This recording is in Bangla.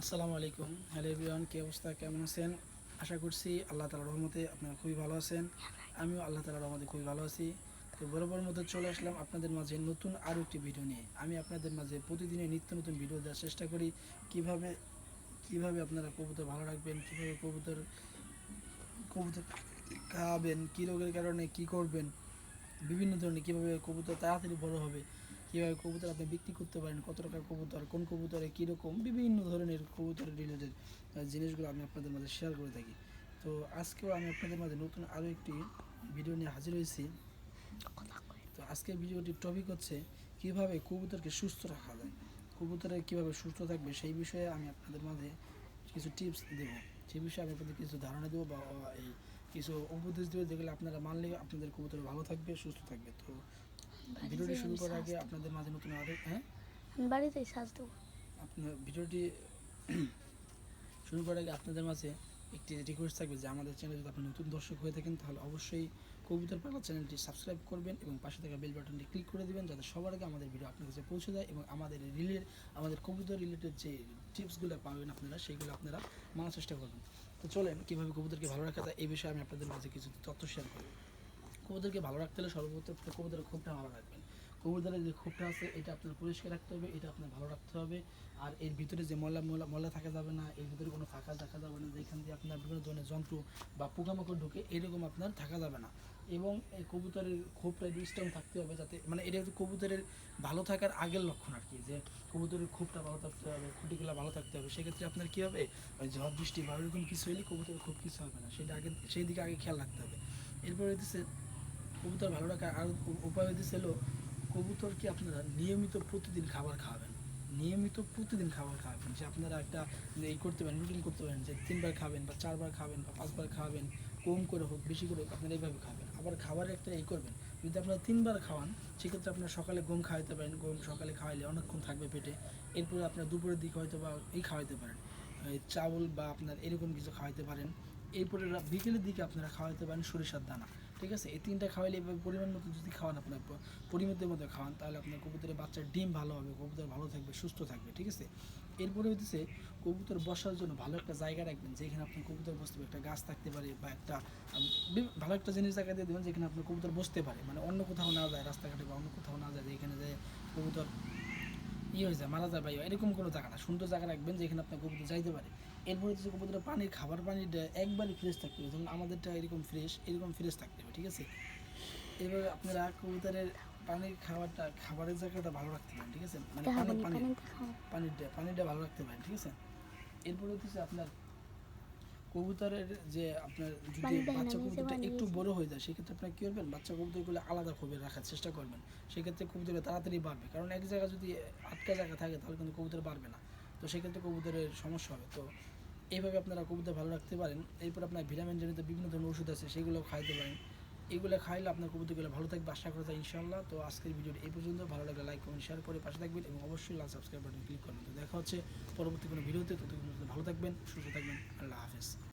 আসসালামু আলাইকুম। হ্যালো এভরিওয়ান, কী অবস্থা? কেমন আছেন? আশা করছি আল্লাহ তালার রহমতে আপনারা খুবই ভালো আছেন। আমিও আল্লাহ তালার রহমতে খুবই ভালো আছি। তো বরাবর মধ্যে চলে আসলাম আপনাদের মাঝে নতুন আরও একটি ভিডিও নিয়ে। আমি আপনাদের মাঝে প্রতিদিনই নিত্য নতুন ভিডিও দেওয়ার চেষ্টা করি। কীভাবে কীভাবে আপনারা কবুতর ভালো রাখবেন, কীভাবে কবুতর কবুতর খাওয়াবেন কী রোগের কারণে কি করবেন, বিভিন্ন ধরনের কীভাবে কবুতর তাড়াতাড়ি বড় হবে কীভাবে কবুতর আপনি বিক্রি করতে পারেন, কত টাকার কবুতর, কোন কবুতরে কীরকম বিভিন্ন ধরনের কবুতর রিলেটেড জিনিসগুলো আমি আপনাদের মাঝে শেয়ার করে থাকি। তো আজকেও আমি আপনাদের মাঝে নতুন আরও একটি ভিডিও নিয়ে হাজির হয়েছি। তো আজকের ভিডিওটির টপিক হচ্ছে, কীভাবে কবুতরকে সুস্থ রাখা যায় কবুতরের কীভাবে সুস্থ থাকবে সেই বিষয়ে আমি আপনাদের মাঝে কিছু টিপস দেবো। সেই বিষয়ে আমি আপনাদের কিছু ধারণা দেবো বা, এই কিছু উপদেশ দেবো যেগুলো আপনারা মানলে আপনাদের কবুতর ভালো থাকবে, সুস্থ থাকবে। তো ভিডিওটি শুরু করার আগে আপনাদের মাঝে নতুন আরও হ্যাঁ? আমি বাড়িতে সাজ দেবো আপনার ভিডিওটি শুরু করার আগে আপনাদের মাঝে একটি রিকোয়েস্ট থাকবে যে আমাদের চ্যানেলে যদি আপনি নতুন দর্শক হয়ে থাকেন তাহলে অবশ্যই কবুতর পালা চ্যানেলটি সাবস্ক্রাইব করবেন এবং পাশে থাকা বেল বাটনটি ক্লিক করে দিবেন যাতে সবার আগে আমাদের ভিডিও আপনার কাছে পৌঁছে যায় এবং আমাদের রিলের আমাদের কবুতর রিলেটেড যে টিপসগুলো পাবেন আপনারা সেইগুলো আপনারা মানার চেষ্টা করবেন। তো চলেন কীভাবে কবুতরকে ভালো রাখা যায় এই বিষয়ে আমি আপনাদের মাঝে কিছু তথ্য শেয়ার করব। কবুতরকে ভালো রাখতে হলে সর্বপ্রথম কবুতরের খুবটা ভালো রাখবেন। কবুতরের যে খুবটা আছে, এটা আপনার পরিষ্কার রাখতে হবে, এটা আপনার ভালো রাখতে হবে। আর এর ভিতরে যে ময়লা ময়লা ময়লা থাকা যাবে না, এর ভিতরে কোনো ফাঁকা থাকা যাবে না, যেখান দিয়ে আপনার বিভিন্ন ধরনের যন্ত্র বা পোকামাকড় ঢুকে এরকম আপনার থাকা যাবে না। এবং এই কবুতরের খোপটা স্ট্রং থাকতে হবে যাতে মানে এটা হচ্ছে কবুতরের ভালো থাকার আগের লক্ষণ আর কি, যে কবুতরের খোপটা ভালো থাকতে হবে, খুঁটিগুলো ভালো থাকতে হবে। সেক্ষেত্রে আপনার কী হবে? ওই ঝড়, বৃষ্টি বা এরকম কিছু হলে কবুতরের খুব কিছু হবে না। সেটা আগে, সেই দিকে আগে খেয়াল রাখতে হবে। এরপরে হচ্ছে কবুতর ভালো রাখার আর উপায় হচ্ছে হলো কবুতরকে আপনারা নিয়মিত প্রতিদিন খাবার খাওয়াবেন? নিয়মিত প্রতিদিন খাবার খাওয়াবেন। যে আপনারা একটা এই করতে পারেন রুটিন করতে পারেন, যে তিনবার খাবেন বা চারবার খাবেন বা পাঁচবার খাবেন, কম করে হোক, বেশি করে হোক, আপনারা এইভাবে খাবেন। আবার খাবারের একটা এই করবেন। যদি আপনারা তিনবার খাওয়ান, সেক্ষেত্রে আপনারা সকালে গম খাওয়াইতে পারেন গম সকালে খাওয়াইলে অনেকক্ষণ থাকবে পেটে। এরপরে আপনার দুপুরের দিকে হয়তো বা এই খাওয়াইতে পারেন। চাউল বা আপনার এরকম কিছু খাওয়াইতে পারেন। এরপরে বিকেলের দিকে আপনারা খাওয়াইতে পারেন সরিষার দানা। ঠিক আছে? এই তিনটা খাওয়াইলে এবার পরিমাণ মতো যদি খাওয়ান আপনার পরিমিতের মধ্যে খাওয়ান, তাহলে আপনার কবুতরের বাচ্চার ডিম ভালো হবে, কবুতর ভালো থাকবে, সুস্থ থাকবে, ঠিক আছে? এরপরে হইতেছে কবুতর বসার জন্য ভালো একটা জায়গা রাখবেন, যেখানে আপনার কবুতর বসতে পারে, একটা গাছ থাকতে পারে বা একটা ভালো একটা জিনিস জায়গা দিয়ে দেবেন যেখানে আপনার কবুতর বসতে পারে। মানে অন্য কোথাও না যায়, রাস্তাঘাটে বা অন্য কোথাও না যায়, যেখানে যায় কবুতর ইয়ে হয়ে যায় মারা যায় বা এরকম কোনো জায়গা না। সুন্দর জায়গা রাখবেন যেখানে আপনার কবুতর যাইতে পারে। এরপরে হচ্ছে কবুতরের পানির খাবার পানিটা একবারই ফ্রেশ থাকতে হবে। যেমন আমাদেরটা এরকম ফ্রেশ এরকম ফ্রেশ থাকতে হবে ঠিক আছে? এবার আপনারা কবুতরের পানির খাবারটা খাবারের জায়গাটা ভালো রাখতে পারেন ঠিক আছে? মানে পানির পানিটা পানিটা ভালো রাখতে পারেন ঠিক আছে? এরপরে হচ্ছে আপনার কবুতরের যে আপনার যদি বাচ্চা কবুতরটা একটু বড় হয়ে যায় সেক্ষেত্রে আপনার কী করবেন? বাচ্চা কবুতরগুলো আলাদা খোপে রাখার চেষ্টা করবেন। সেক্ষেত্রে কবুতরে তাড়াতাড়ি বাড়বে। কারণ এক জায়গায় যদি আটকা জায়গা থাকে তাহলে কিন্তু কবুতর বাড়বে না। তো সেক্ষেত্রে কবুতরের সমস্যা হবে। তো এইভাবে আপনারা কবুতর ভালো রাখতে পারেন। এরপর আপনার ভিটামিন জনিত বিভিন্ন ধরনের ওষুধ আছে সেগুলো খাইতে পারেন। এগুলো খাইলে আপনার কবুতরগুলো ভালো থাকবে আশা করা যায় ইনশাল্লাহ তো আজকের ভিডিওটি এই পর্যন্ত। ভালো লাগলে লাইক কমেন্ট শেয়ার করে পাশে থাকবেন এবং অবশ্যই লাল সাবস্ক্রাইব বাটন ক্লিক করবেন। তো দেখা হচ্ছে পরবর্তী কোনো ভিডিওতে। ততক্ষণ ভালো থাকবেন সুস্থ থাকবেন। আল্লাহ হাফেজ।